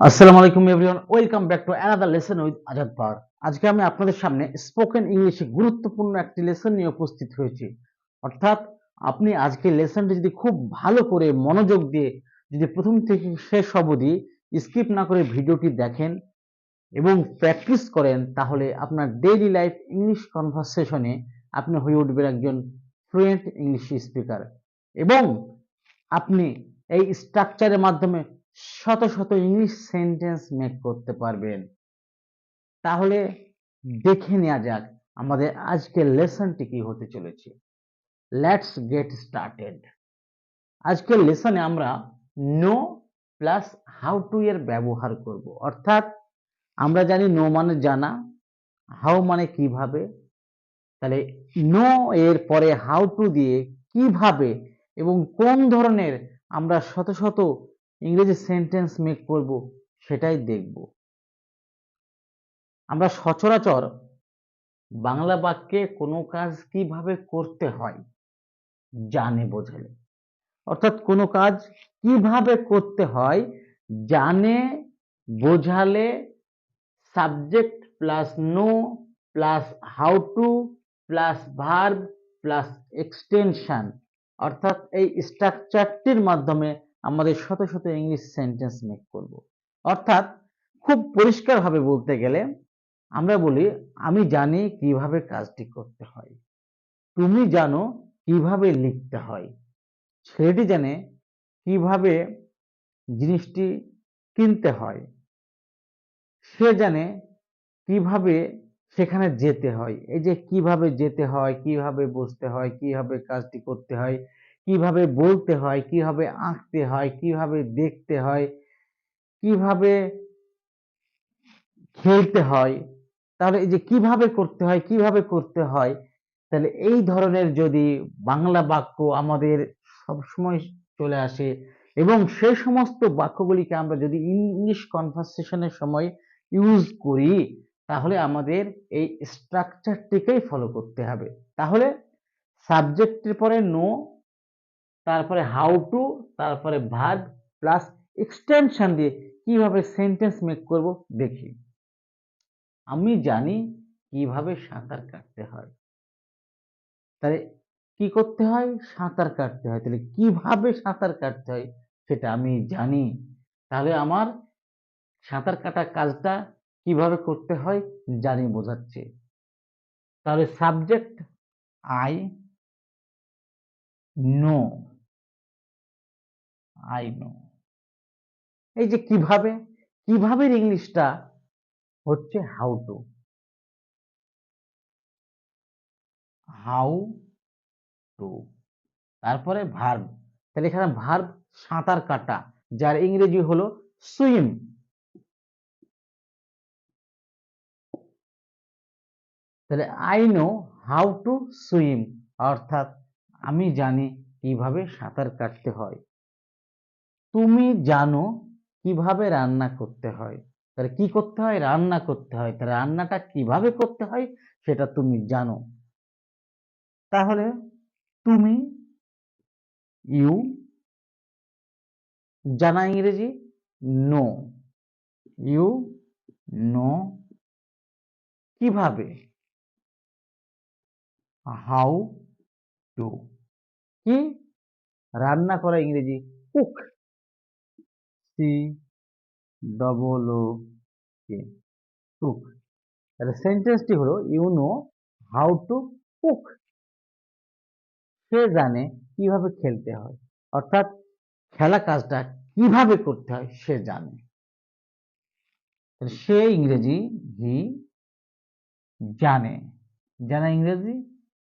আসসালামু আলাইকুম everyone welcome back to another lesson with Azad power আজকে আমি আপনাদের সামনে স্পোকেন ইংলিশে গুরুত্বপূর্ণ একটি লেসন নিয়ে উপস্থিত হয়েছি। অর্থাৎ আপনি আজকে লেসনটি যদি খুব ভালো করে মনোযোগ দিয়ে যদি প্রথম থেকে শেষ অবধি স্কিপ না করে ভিডিওটি দেখেন এবং প্র্যাকটিস করেন, তাহলে আপনার ডেইলি লাইফ ইংলিশ কনভারসেশনে আপনি হয়ে উঠবেন একজন ফ্লুয়েন্ট ইংলিশ স্পিকার এবং আপনি এই স্ট্রাকচারের মাধ্যমে শত শত ইংলিশ সেন্টেন্স মেক করতে পারবেন। তাহলে দেখে নেওয়া যাক আমাদের আজকের লেসনটি কি হতে চলেছে। লেটস গেট স্টার্টেড আজকের লেসনে আমরা নো প্লাস হাউ টু এর ব্যবহার করব। অর্থাৎ আমরা জানি নো মানে জানা হাউ মানে কীভাবে, তাহলে নো এর পরে হাউ টু দিয়ে কীভাবে এবং কোন ধরনের আমরা শত শত ইংরেজি সেন্টেন্স মেক করব, সেটাই দেখব। আমরা সচরাচর বাংলা বাক্যে কোনো কাজ কীভাবে করতে হয়, জানে বোঝালে। অর্থাৎ কোনো কাজ কীভাবে করতে হয়, জানে, বোঝালে subject plus no plus how to plus verb plus extension অর্থাৎ এই স্ট্রাকচারটির মাধ্যমে আমাদের শত শত ইংলিশ সেন্টেন্স মেক করব। অর্থাৎ খুব পরিষ্কারভাবে বলতে গেলে আমরা বলি, আমি জানি কীভাবে কাজটি করতে হয়। তুমি জানো কীভাবে লিখতে হয়। ছেলেটি জানে কীভাবে জিনিসটি কিনতে হয়। সে জানে কীভাবে সেখানে যেতে হয়। এই যে কীভাবে যেতে হয়, কীভাবে বসতে হয়, কীভাবে কাজটি করতে হয় কীভাবে বলতে হয়, কীভাবে আঁকতে হয়, কীভাবে দেখতে হয়, কীভাবে খেলতে হয়, তাহলে এই যে কীভাবে করতে হয়, কীভাবে করতে হয়, তাহলে এই ধরনের যদি বাংলা বাক্য আমাদের সবসময় চলে আসে এবং সে সমস্ত বাক্যগুলিকে আমরা যদি ইংলিশ কনভারসেশনের সময় ইউজ করি, তাহলে আমাদের এই স্ট্রাকচারটিকেই ফলো করতে হবে। তাহলে সাবজেক্টের পরে নো তারপরে হাউ টু তারপরে ভার্ব প্লাস এক্সটেনশন দিয়ে কীভাবে সেন্টেন্স মেক করব দেখি। আমি জানি কীভাবে সাঁতার কাটতে হয়। তাহলে কি করতে হয়? সাঁতার কাটতে হয়। তাহলে কীভাবে সাঁতার কাটতে হয় সেটা আমি জানি। তাহলে আমার সাঁতার কাটা কাজটা কীভাবে করতে হয় জানি বোঝাচ্ছে। তাহলে subject I know I know এই যে কীভাবে কীভাবে ইংলিশটা হচ্ছে হাউ টু হাউ টু তারপরে ভার্ব তাহলে এখানে ভার্ব সাঁতার কাটা, যার ইংরেজি হলো সুইম তাহলে I know how to swim অর্থাৎ আমি জানি কীভাবে সাঁতার কাটতে হয়। তুমি জানো কীভাবে রান্না করতে হয়। তাহলে কি করতে হয়? রান্না করতে হয়। তাহলে রান্নাটা কীভাবে করতে হয় সেটা তুমি জানো। তাহলে তুমি ইউ জানা ইংরেজি? নো। ইউ নো কীভাবে? How to. কি? রান্না করা ইংরেজি? Cook. C double O K cook তাহলে সেন্টেন্সটি হলো you know how to cook সে জানে কীভাবে খেলতে হয়। অর্থাৎ খেলা কাজটা কীভাবে করতে হয় সে জানে। সে ইংরেজি হি জানে। জানা ইংরেজি?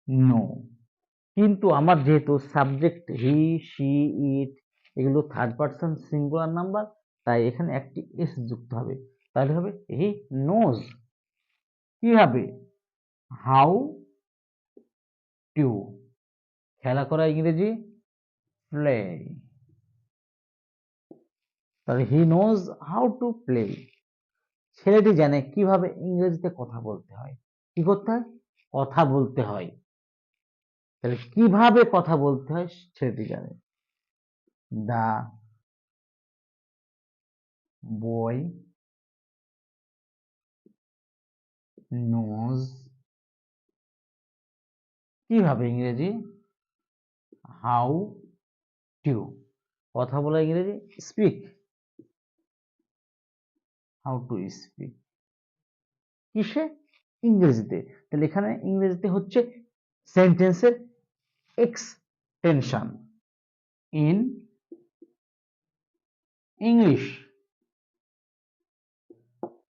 নো কিন্তু আমার যেহেতু সাবজেক্ট হি সি ইট এগুলো থার্ড পার্সন সিঙ্গুলার নাম্বার তাই এখানে একটি এস যুক্ত হবে। তাহলে হবে হি নোজ কি হবে? হাউ টু খেলা করা ইংরেজি? প্লে তাহলে he knows how to play ছেলেটি জানে কীভাবে ইংরেজিতে কথা বলতে হয়। কি করতে হয়? কথা বলতে হয়। তাহলে কীভাবে কথা বলতে হয়? ছেলেটি জানে। দা বয় নোজ কীভাবে ইংরেজি? হাউ টু কথা বলা ইংরেজি? স্পিক হাউ টু স্পিক কিসে? ইংরেজিতে। তাহলে এখানে ইংরেজিতে হচ্ছে সেন্টেন্সের এক্সটেনশন ইন ইংলিশ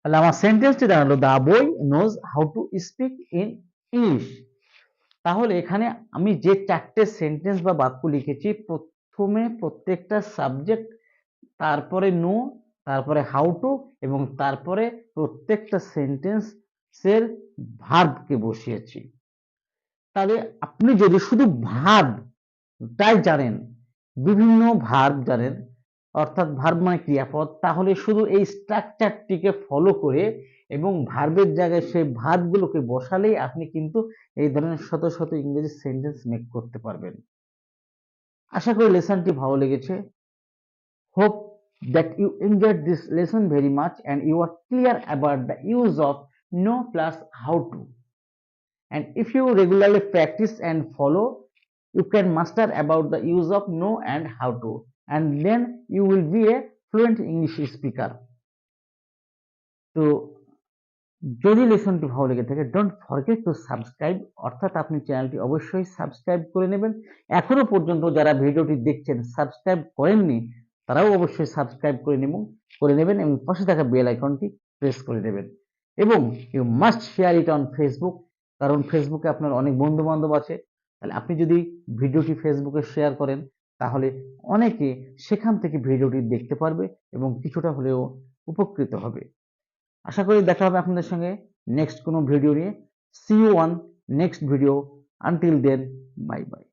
তাহলে আমার সেন্টেন্সটি দাঁড়াল the boy knows how to speak in English তাহলে এখানে আমি যে চারটে সেন্টেন্স বা বাক্য লিখেছি, প্রথমে প্রত্যেকটা সাবজেক্ট তারপরে নো তারপরে হাউ টু এবং তারপরে প্রত্যেকটা সেন্টেন্সের ভার্বকে বসিয়েছি। তাহলে আপনি যদি শুধু ভার্বটাই জানেন, বিভিন্ন ভার্ব জানেন অর্থাৎ ভার্ব মানে ক্রিয়াপদ। তাহলে শুধু এই স্ট্রাকচারটিকে ফলো করে এবং ভার্বের জায়গায় সে ভার্বগুলোকে বসালেই আপনি কিন্তু এই ধরনের শত শত ইংরেজি সেন্টেন্স মেক করতে পারবেন। আশা করি লেসনটি ভালো লেগেছে। Hope that you enjoy this lesson very much and you are clear about the use of know plus how to and if you regularly practise and follow you can master about the use of know and how to and then you will be a fluent english speaker. তো যদি লেসনটি ভালো লেগে থাকে don't forget to subscribe অর্থাৎ আপনি চ্যানেলটি অবশ্যই subscribe করে নেবেন। এখনও পর্যন্ত যারা ভিডিওটি দেখছেন সাবস্ক্রাইব করেননি, তারাও অবশ্যই সাবস্ক্রাইব করে নেব, করে নেবেন এবং পাশে থাকা বেল আইকনটি প্রেস করে দেবেন এবং you must share it on Facebook কারণ ফেসবুকে আপনার অনেক বন্ধু বান্ধব আছে। তাহলে আপনি যদি ভিডিওটি ফেসবুকে শেয়ার করেন তাহলে অনেকে সেখান থেকে ভিডিওটি দেখতে পারবে এবং কিছুটা হলেও উপকৃত হবে। আশা করি দেখা হবে আপনাদের সঙ্গে নেক্সট কোনো ভিডিও নিয়ে। See one next video until then bye bye